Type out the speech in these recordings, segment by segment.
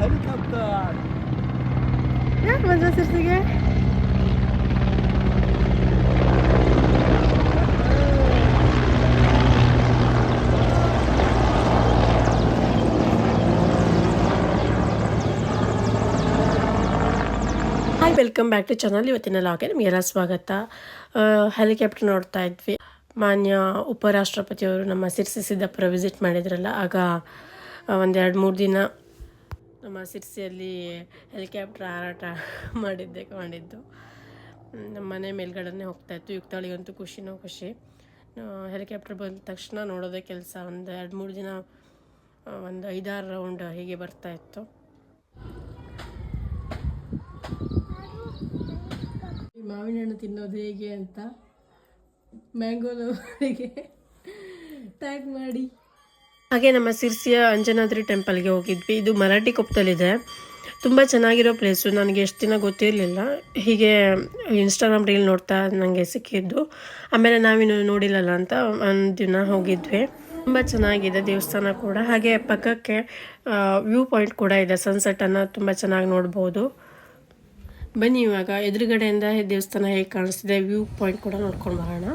Helicopter ಯಾಕೆ ಬಂದ್ರ ಸಿರ್ಸಿಗೆ hi welcome back to channel ಇವತ್ತಿನ ಲಾಗೆ ನಿಮಗೆಲ್ಲ ಸ್ವಾಗತ. ಹೆಲಿಕಾಪ್ಟರ್ ನೋಡ್ತಾ ಇದ್ವಿ. ಮಾನ್ಯ ಉಪರಾಷ್ಟ್ರಪತಿಯವರು ನಮ್ಮ ಸಿರ್ಸಿ ಸಿದ್ದಾಪುರ ವಿಸಿಟ್ ಮಾಡಿದ್ರಲ್ಲ ಆಗ ಒಂದೆರಡು ಮೂರು ದಿನ ನಮ್ಮ ಸಿರ್ಸಿಯಲ್ಲಿ ಹೆಲಿಕಾಪ್ಟರ್ ಹಾರಾಟ ಮಾಡಿದ್ದೆ ಮಾಡಿದ್ದು ನಮ್ಮ ಮನೆ ಮೇಲ್ಗಡೆನೇ ಹೋಗ್ತಾಯಿತ್ತು ಯುಕ್ತಾಳಿಗಂತೂ ಖುಷಿನೋ ಖುಷಿ. ಹೆಲಿಕಾಪ್ಟರ್ ಬಂದ ತಕ್ಷಣ ನೋಡೋದೇ ಕೆಲಸ. ಒಂದು ಎರಡು ಮೂರು ದಿನ ಒಂದು ಐದಾರು ರೌಂಡ್ ಹೀಗೆ ಬರ್ತಾ ಇತ್ತು. ಮಾವಿನ ಹಣ್ಣು ತಿನ್ನೋದು ಹೇಗೆ ಅಂತ ಮ್ಯಾಂಗೋಲೋ ಟ್ಯಾಗ್ ಮಾಡಿ. ಹಾಗೆ ನಮ್ಮ ಸಿರ್ಸಿಯ ಅಂಜನಾದ್ರಿ ಟೆಂಪಲ್ಗೆ ಹೋಗಿದ್ವಿ. ಇದು ಮರಾಠಿ ಕೊಪ್ಪದಲ್ಲಿದೆ. ತುಂಬ ಚೆನ್ನಾಗಿರೋ ಪ್ಲೇಸು. ನನಗೆ ಎಷ್ಟು ದಿನ ಗೊತ್ತಿರಲಿಲ್ಲ. ಹೀಗೆ ಇನ್ಸ್ಟಾಗ್ರಾಮ್ ರೀಲ್ ನೋಡ್ತಾ ನನಗೆ ಸಿಕ್ಕಿದ್ದು. ಆಮೇಲೆ ನಾವಿನ್ನು ನೋಡಿಲ್ಲಲ್ಲ ಅಂತ ಒಂದು ದಿನ ಹೋಗಿದ್ವಿ. ತುಂಬ ಚೆನ್ನಾಗಿದೆ ದೇವಸ್ಥಾನ ಕೂಡ. ಹಾಗೆ ಪಕ್ಕಕ್ಕೆ ವ್ಯೂ ಪಾಯಿಂಟ್ ಕೂಡ ಇದೆ. ಸನ್ಸೆಟನ್ನು ತುಂಬ ಚೆನ್ನಾಗಿ ನೋಡ್ಬೋದು. ಬನ್ನಿ ಇವಾಗ ಎದುರುಗಡೆಯಿಂದ ದೇವಸ್ಥಾನ ಹೇಗೆ ಕಾಣಿಸ್ತಿದೆ, ವ್ಯೂ ಪಾಯಿಂಟ್ ಕೂಡ ನೋಡ್ಕೊಂಡು ಬರೋಣ.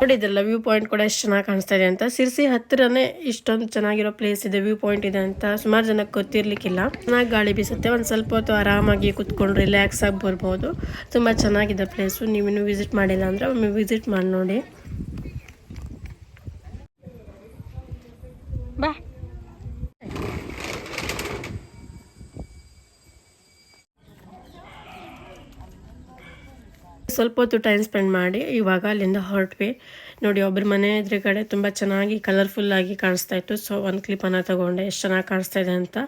ನೋಡಿದ್ರಲ್ಲ ವ್ಯೂ ಪಾಯಿಂಟ್ ಕೂಡ ಎಷ್ಟು ಚೆನ್ನಾಗಿ ಕಾಣಿಸ್ತಾ ಇದೆ ಅಂತ. ಸಿರ್ಸಿ ಹತ್ತಿರನೇ ಇಷ್ಟೊಂದು ಚೆನ್ನಾಗಿರೋ ಪ್ಲೇಸ್ ಇದೆ ವ್ಯೂ ಪಾಯಿಂಟ್ ಇದೆ ಅಂತ ಸುಮಾರು ಜನಕ್ಕೆ ಗೊತ್ತಿರ್ಲಿಕ್ಕಿಲ್ಲ. ಚೆನ್ನಾಗಿ ಗಾಳಿ ಬೀಸುತ್ತೆ, ಒಂದು ಸ್ವಲ್ಪ ಹೊತ್ತು ಆರಾಮಾಗಿ ಕುತ್ಕೊಂಡು ರಿಲ್ಯಾಕ್ಸ್ ಆಗಿ ಬರ್ಬೋದು. ತುಂಬ ಚೆನ್ನಾಗಿದೆ ಪ್ಲೇಸು ನೀವಿನ್ನೂ ವಿಸಿಟ್ ಮಾಡಿಲ್ಲ ಅಂದರೆ ಒಮ್ಮೆ ವಿಸಿಟ್ ಮಾಡಿ ನೋಡಿ. ಬಾ. ಸ್ವಲ್ಪ ಹೊತ್ತು ಟೈಮ್ ಸ್ಪೆಂಡ್ ಮಾಡಿ ಇವಾಗ ಅಲ್ಲಿಂದ ಹೊರಟ್ವಿ. ನೋಡಿ ಒಬ್ಬರ ಮನೆ ಎದುರುಗಡೆ ತುಂಬ ಚೆನ್ನಾಗಿ ಕಲರ್ಫುಲ್ ಆಗಿ ಕಾಣಿಸ್ತಾ ಇತ್ತು. ಸೊ ಒಂದು ಕ್ಲಿಪ್ಪನ್ನು ತಗೊಂಡೆ. ಎಷ್ಟು ಚೆನ್ನಾಗಿ ಕಾಣಿಸ್ತಾ ಇದೆ ಅಂತ.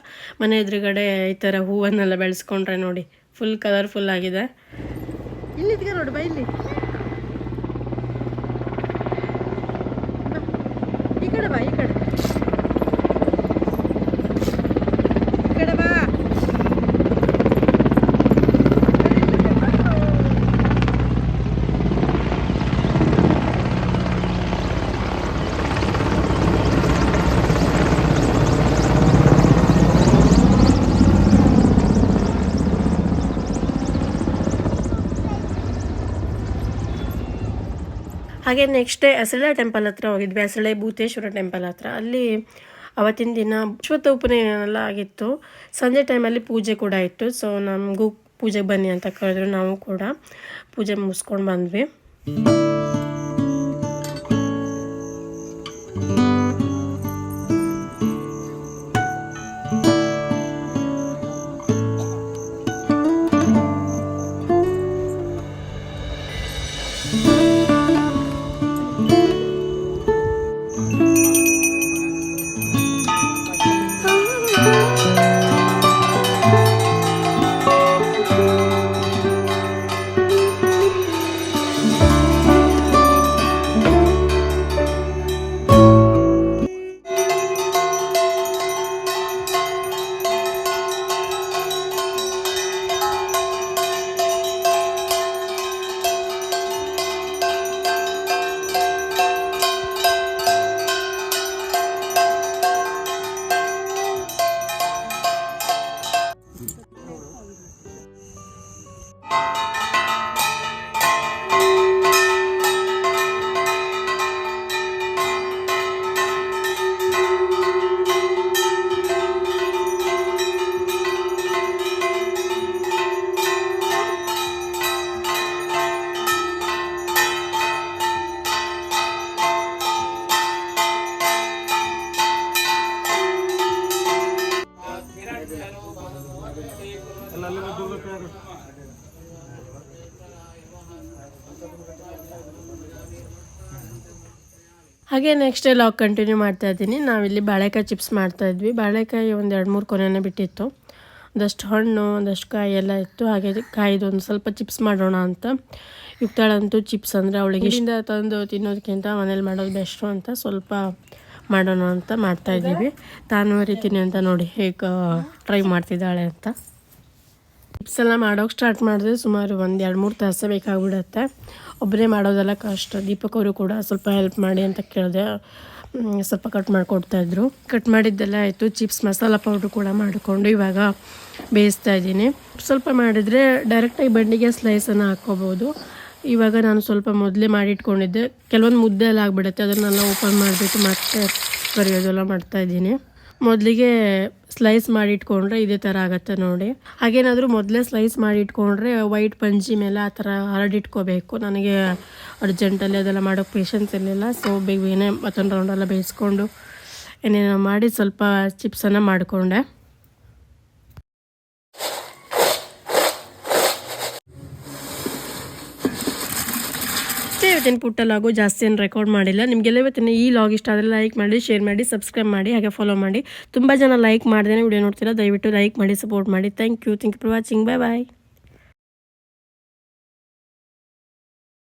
ಮನೆ ಎದುರುಗಡೆ ಈ ಥರ ಹೂವನ್ನೆಲ್ಲ ಬೆಳೆಸ್ಕೊಂಡ್ರೆ ನೋಡಿ ಫುಲ್ ಕಲರ್ಫುಲ್ ಆಗಿದೆ. ಇಲ್ಲಿ ನೋಡಿ, ಬಾ ಹಾಗೆ ನೆಕ್ಸ್ಟ್ ಡೇ ಅಸಳೆ ಟೆಂಪಲ್ ಹತ್ರ ಹೋಗಿದ್ವಿ ಅಸಳೆ ಭೂತೇಶ್ವರ ಟೆಂಪಲ್ ಹತ್ರ. ಅಲ್ಲಿ ಅವತ್ತಿನ ದಿನ ಅಶ್ವತ್ಥ ಉಪನಯನೆಲ್ಲ ಆಗಿತ್ತು. ಸಂಜೆ ಟೈಮಲ್ಲಿ ಪೂಜೆ ಕೂಡ ಇತ್ತು. ಸೊ ನಮಗೂ ಪೂಜೆಗೆ ಬನ್ನಿ ಅಂತ ಕರೆದ್ರು, ನಾವು ಕೂಡ ಪೂಜೆ ಮುಗಿಸ್ಕೊಂಡು ಬಂದ್ವಿ. ಹಾಗೆ ನೆಕ್ಸ್ಟ್ ಲಾಗ್ ಕಂಟಿನ್ಯೂ ಮಾಡ್ತಾ ಇದ್ದೀನಿ. ನಾವಿಲ್ಲಿ ಬಾಳೆಕಾಯಿ ಚಿಪ್ಸ್ ಮಾಡ್ತಾ ಇದ್ವಿ. ಬಾಳೆಕಾಯಿ ಒಂದು ಎರಡು ಮೂರು ಕೊನೆನೇ ಬಿಟ್ಟಿತ್ತು. ಒಂದಷ್ಟು ಹಣ್ಣು, ಒಂದಷ್ಟು ಕಾಯಿ ಎಲ್ಲ ಇತ್ತು. ಹಾಗೆ ಕಾಯಿದು ಒಂದು ಸ್ವಲ್ಪ ಚಿಪ್ಸ್ ಮಾಡೋಣ ಅಂತ. ಯುಕ್ತಾಳಂತೂ ಚಿಪ್ಸ್ ಅಂದರೆ ಅವಳಿಗೆ ಇಷ್ಟ. ತಂದು ತಿನ್ನೋದಕ್ಕಿಂತ ಮನೇಲಿ ಮಾಡೋದು ಬೆಸ್ಟು ಅಂತ ಸ್ವಲ್ಪ ಮಾಡೋಣ ಅಂತ ಮಾಡ್ತಾ ಇದ್ದೀವಿ. ತಾನು ರೀತಿನೇ ಅಂತ ನೋಡಿ ಹೇಗೆ ಟ್ರೈ ಮಾಡ್ತಿದ್ದಾಳೆ ಅಂತ. ಟಿಪ್ಸ್ ಎಲ್ಲ ಮಾಡೋಕೆ ಸ್ಟಾರ್ಟ್ ಮಾಡಿದ್ರೆ ಸುಮಾರು ಒಂದು ಎರಡು ಮೂರು ತಾಸು ಬೇಕಾಗ್ಬಿಡತ್ತೆ. ಒಬ್ಬರೇ ಮಾಡೋದೆಲ್ಲ ಕಷ್ಟ. ದೀಪಕ್ ಅವರು ಕೂಡ ಸ್ವಲ್ಪ ಹೆಲ್ಪ್ ಮಾಡಿ ಅಂತ ಕೇಳಿದೆ ಸ್ವಲ್ಪ ಕಟ್ ಮಾಡಿಕೊಡ್ತಾಯಿದ್ರು ಕಟ್ ಮಾಡಿದ್ದೆಲ್ಲ ಆಯಿತು. ಚಿಪ್ಸ್ ಮಸಾಲ ಪೌಡ್ರ್ ಕೂಡ ಮಾಡಿಕೊಂಡು ಇವಾಗ ಬೇಯಿಸ್ತಾ ಇದ್ದೀನಿ. ಸ್ವಲ್ಪ ಮಾಡಿದರೆ ಡೈರೆಕ್ಟಾಗಿ ಬಂಡಿಗೆ ಸ್ಲೈಸನ್ನು ಹಾಕ್ಕೋಬೋದು. ಇವಾಗ ನಾನು ಸ್ವಲ್ಪ ಮೊದಲೇ ಮಾಡಿಟ್ಕೊಂಡಿದ್ದೆ. ಕೆಲವೊಂದು ಮುದ್ದೆ ಎಲ್ಲ ಆಗಿಬಿಡುತ್ತೆ. ಅದನ್ನೆಲ್ಲ ಓಪನ್ ಮಾಡಿಬಿಟ್ಟು ಮತ್ತೆ ಕರಿಯೋದೆಲ್ಲ ಮಾಡ್ತಾಯಿದ್ದೀನಿ ಮೊದಲಿಗೆ ಸ್ಲೈಸ್ ಮಾಡಿ ಇಟ್ಕೊಂಡ್ರೆ ಇದೇ ಥರ ಆಗುತ್ತೆ ನೋಡಿ. ಹಾಗೇನಾದರೂ ಮೊದಲೇ ಸ್ಲೈಸ್ ಮಾಡಿ ಇಟ್ಕೊಂಡ್ರೆ ವೈಟ್ ಪಂಜಿ ಮೇಲೆ ಆ ಥರ ಹರಡಿಟ್ಕೋಬೇಕು. ನನಗೆ ಅರ್ಜೆಂಟಲ್ಲಿ ಅದೆಲ್ಲ ಮಾಡೋಕ್ಕೆ ಪೇಷನ್ಸ್ ಇರಲಿಲ್ಲ. ಸೊ ಬೇಗ ಏನೇ ಮತ್ತೊಂದು ರೌಂಡೆಲ್ಲ ಬೇಯಿಸ್ಕೊಂಡು ಏನೇನೋ ಮಾಡಿ ಸ್ವಲ್ಪ ಚಿಪ್ಸನ್ನು ಮಾಡಿಕೊಂಡೆ. ಅಷ್ಟೇ ಪುಟ್ಟ ಲಾಗು ಜಾಸ್ತಿ ಏನು ರೆಕಾರ್ಡ್ ಮಾಡಿಲ್ಲ. ನಿಮಗೆಲ್ಲ ಇವತ್ತಿನ ಈ ಲಾಗ್ ಇಷ್ಟ ಆದರೆ ಲೈಕ್ ಮಾಡಿ ಶೇರ್ ಮಾಡಿ ಸಬ್ಸ್ಕ್ರೈಬ್ ಮಾಡಿ, ಹಾಗೆ ಫಾಲೋ ಮಾಡಿ. ತುಂಬ ಜನ ಲೈಕ್ ಮಾಡ್ದೇ ವಿಡಿಯೋ ನೋಡ್ತೀರಾ, ದಯವಿಟ್ಟು ಲೈಕ್ ಮಾಡಿ ಸಪೋರ್ಟ್ ಮಾಡಿ. Thank you thank you for watching bye bye